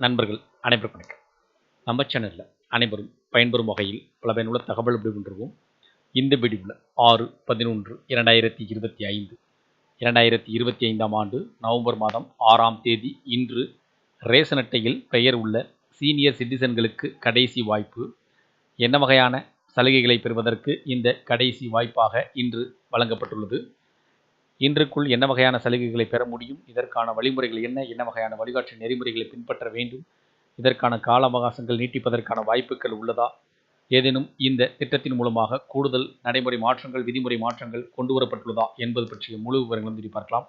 நண்பர்கள் அனைவருக்கும் வணக்கம். நம்ம சேனலில் அனைவரும் பயன்பெறும் வகையில் பல பயனுள்ள தகவல் விடுகின்றோம் இந்த வீடியோவில் ஆறு பதினொன்று இரண்டாயிரத்தி இருபத்தி ஐந்து இரண்டாயிரத்தி இருபத்தி ஐந்தாம் ஆண்டு நவம்பர் மாதம் ஆறாம் தேதி இன்று ரேஷன் அட்டையில் பெயர் உள்ள சீனியர் சிட்டிசன்களுக்கு கடைசி வாய்ப்பு. என்ன வகையான சலுகைகளை பெறுவதற்கு இந்த கடைசி வாய்ப்பாக இன்று வழங்கப்பட்டுள்ளது? இன்றுக்குள் என்ன வகையான சலுகைகளை பெற முடியும்? இதற்கான வழிமுறைகள் என்ன? என்ன வகையான வழிகாட்டு நெறிமுறைகளை பின்பற்ற வேண்டும்? இதற்கான கால அவகாசங்கள் நீட்டிப்பதற்கான வாய்ப்புகள் உள்ளதா? ஏதேனும் இந்த திட்டத்தின் மூலமாக கூடுதல் நடைமுறை மாற்றங்கள் விதிமுறை மாற்றங்கள் கொண்டு வரப்பட்டுள்ளதா என்பது பற்றிய முழு விவரங்களும் திரும்பி பார்க்கலாம்.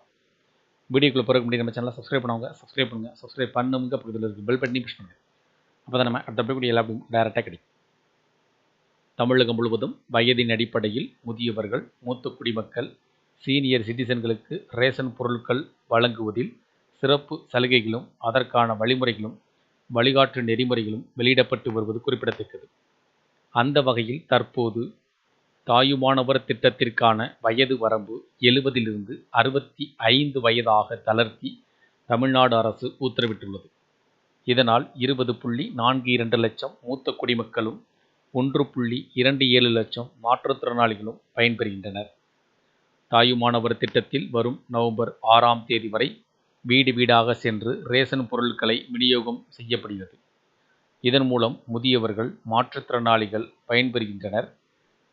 வீடியோக்குள்ள பிறகு முடியும் நம்ம சேனலை சப்ஸ்கிரைப் பண்ணுவாங்க சப்ஸ்கிரைப் பண்ணுங்கள் சப்ஸ்கிரைப் பண்ணுங்க பக்கத்தில் இருக்குது பெல் பட்டனி புஷ் பண்ணுங்கள் அப்போ தான் நம்ம அடுத்த கூடிய எல்லா டேரெக்டாக கிடைக்கும். தமிழகம் முழுவதும் வயதின் அடிப்படையில் முதியவர்கள் மூத்த குடிமக்கள் சீனியர் சிட்டிசன்களுக்கு ரேஷன் பொருட்கள் வழங்குவதில் சிறப்பு சலுகைகளும் அதற்கான வழிமுறைகளும் வழிகாட்டு நெறிமுறைகளும் வெளியிடப்பட்டு வருவது குறிப்பிடத்தக்கது. அந்த வகையில் தற்போது தாயுமானவர் திட்டத்திற்கான வயது வரம்பு எழுபதிலிருந்து அறுபத்தி ஐந்து வயதாக தளர்த்தி தமிழ்நாடு அரசு உத்தரவிட்டுள்ளது. இதனால் இருபது புள்ளி நான்கு இரண்டு லட்சம் மூத்த குடிமக்களும் ஒன்று புள்ளி இரண்டு ஏழு லட்சம் மாற்றுத்திறனாளிகளும் பயன்பெறுகின்றனர். தாயுமானவர் திட்டத்தில் வரும் நவம்பர் ஆறாம் தேதி வரை வீடு வீடாக சென்று ரேஷன் பொருட்களை விநியோகம் செய்யப்படுகிறது. இதன் மூலம் முதியவர்கள் மாற்றுத்திறனாளிகள் பயன்பெறுகின்றனர்.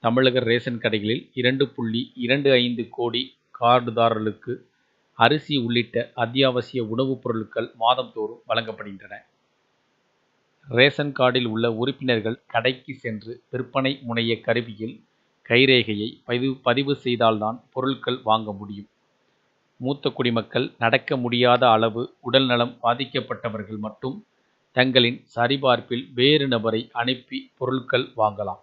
தமிழக ரேஷன் கடைகளில் இரண்டு புள்ளி இரண்டு ஐந்து கோடி கார்டுதாரர்களுக்கு அரிசி உள்ளிட்ட அத்தியாவசிய உணவுப் பொருட்கள் மாதந்தோறும் வழங்கப்படுகின்றன. ரேஷன் கார்டில் உள்ள உறுப்பினர்கள் கடைக்கு சென்று விற்பனை முனைய கருவியில் கைரேகையை பதிவு பதிவு செய்தால்தான் பொருட்கள் வாங்க முடியும். மூத்த குடிமக்கள் நடக்க முடியாத அளவு உடல்நலம் பாதிக்கப்பட்டவர்கள் மட்டும் தங்களின் சரிபார்ப்பில் வேறு நபரை அனுப்பி பொருட்கள் வாங்கலாம்.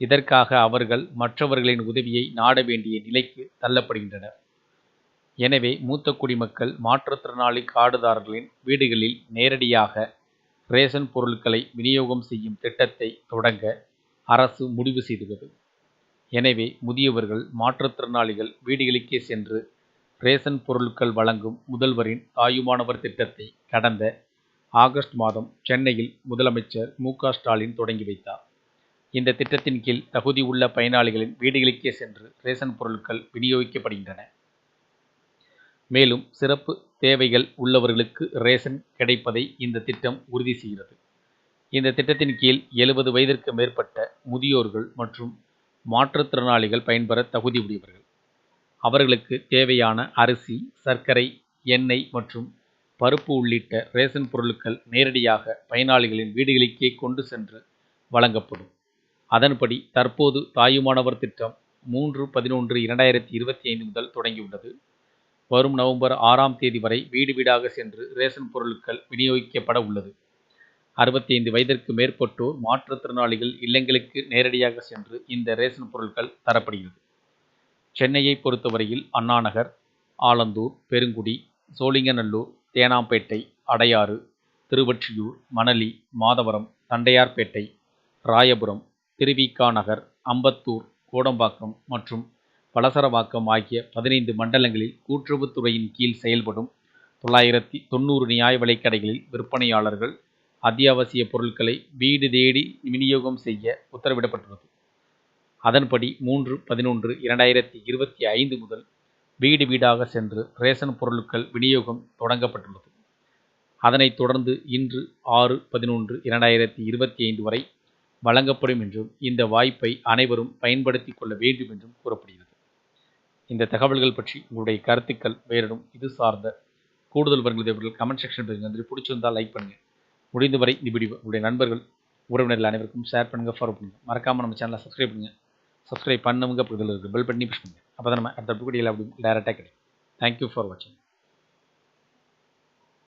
இதற்காக அவர்கள் மற்றவர்களின் உதவியை நாட வேண்டிய நிலைக்கு தள்ளப்படுகின்றனர். எனவே மூத்த குடிமக்கள் மாற்றுத்திறனாளி காடுதாரர்களின் வீடுகளில் நேரடியாக ரேஷன் பொருட்களை விநியோகம் செய்யும் திட்டத்தை தொடங்க அரசு முடிவு செய்துள்ளது. எனவே முதியவர்கள் மாற்றுத்திறனாளிகள் வீடுகளுக்கே சென்று ரேஷன் பொருட்கள் வழங்கும் முதல்வரின் தாயுமானவர் திட்டத்தை கடந்த ஆகஸ்ட் மாதம் சென்னையில் முதலமைச்சர் மு ஸ்டாலின் தொடங்கி வைத்தார். இந்த திட்டத்தின் கீழ் தகுதி உள்ள பயனாளிகளின் வீடுகளுக்கே சென்று ரேஷன் பொருட்கள் விநியோகிக்கப்படுகின்றன. மேலும் சிறப்பு தேவைகள் உள்ளவர்களுக்கு ரேஷன் கிடைப்பதை இந்த திட்டம் உறுதி செய்கிறது. இந்த திட்டத்தின் கீழ் எழுபது வயதிற்கு மேற்பட்ட முதியோர்கள் மற்றும் மாற்றுத்திறனாளிகள் பயன்பெற தகுதி உடையவர்கள். அவர்களுக்கு தேவையான அரிசி சர்க்கரை எண்ணெய் மற்றும் பருப்பு உள்ளிட்ட ரேஷன் பொருட்கள் நேரடியாக பயனாளிகளின் வீடுகளுக்கே கொண்டு சென்று வழங்கப்படும். அதன்படி தற்போது தாயுமானவர் திட்டம் மூன்று பதினொன்று இரண்டாயிரத்தி இருபத்தி ஐந்து முதல் தொடங்கியுள்ளது. வரும் நவம்பர் ஆறாம் தேதி வரை வீடு வீடாக சென்று ரேஷன் பொருட்கள் விநியோகிக்கப்பட உள்ளது. அறுபத்தி ஐந்து வயதிற்கு மேற்பட்டோர் மாற்றுத்திறனாளிகள் இல்லங்களுக்கு நேரடியாக சென்று இந்த ரேஷன் பொருட்கள் தரப்படுகிறது. சென்னையை பொறுத்தவரையில் அண்ணாநகர் ஆலந்தூர் பெருங்குடி சோழிங்கநல்லூர் தேனாம்பேட்டை அடையாறு திருவொற்றியூர் மணலி மாதவரம் தண்டையார்பேட்டை ராயபுரம் திருவிக்காநகர் நகர் அம்பத்தூர் கோடம்பாக்கம் மற்றும் பலசரவாக்கம் ஆகிய பதினைந்து மண்டலங்களில் கூட்டுறவுத்துறையின் கீழ் செயல்படும் தொள்ளாயிரத்தி தொண்ணூறு நியாய விலைக்கடைகளில் விற்பனையாளர்கள் அத்தியாவசிய பொருட்களை வீடு தேடி விநியோகம் செய்ய உத்தரவிடப்பட்டுள்ளது. அதன்படி மூன்று பதினொன்று இரண்டாயிரத்தி இருபத்தி ஐந்து முதல் வீடு வீடாக சென்று ரேஷன் பொருட்கள் விநியோகம் தொடங்கப்பட்டுள்ளது. அதனைத் தொடர்ந்து இன்று ஆறு பதினொன்று இரண்டாயிரத்தி இருபத்தி ஐந்து வரை வழங்கப்படும் என்றும் இந்த வாய்ப்பை அனைவரும் பயன்படுத்தி கொள்ள வேண்டும் என்றும் கூறப்படுகிறது. இந்த தகவல்கள் பற்றி உங்களுடைய கருத்துக்கள் வேறிடும் இது சார்ந்த கூடுதல் விவரங்கள் கமெண்ட் செக்ஷன் பிடிச்சிருந்தால் லைக் பண்ணுங்கள் முடிந்தவரை இந்த வீடியோ உங்களுடைய நண்பர்கள் உறவினர்கள் அனைவருக்கும் ஷேர் பண்ணுங்கள் ஃபாலோ பண்ணுங்கள் மறக்காமல் நம்ம சேனலை சப்ஸ்கிரைப் பண்ணுங்கள் சப்ஸ்கிரைப் பண்ணுங்க பக்கத்தில் இருக்குது பெல் பண்ணி புஷ் பண்ணுங்கள் அப்போ தான் நம்ம அடுத்த வீடியோவில் அப்படி டேரெக்டாக கிடைக்கும். தேங்க்யூ ஃபார் வாட்சிங்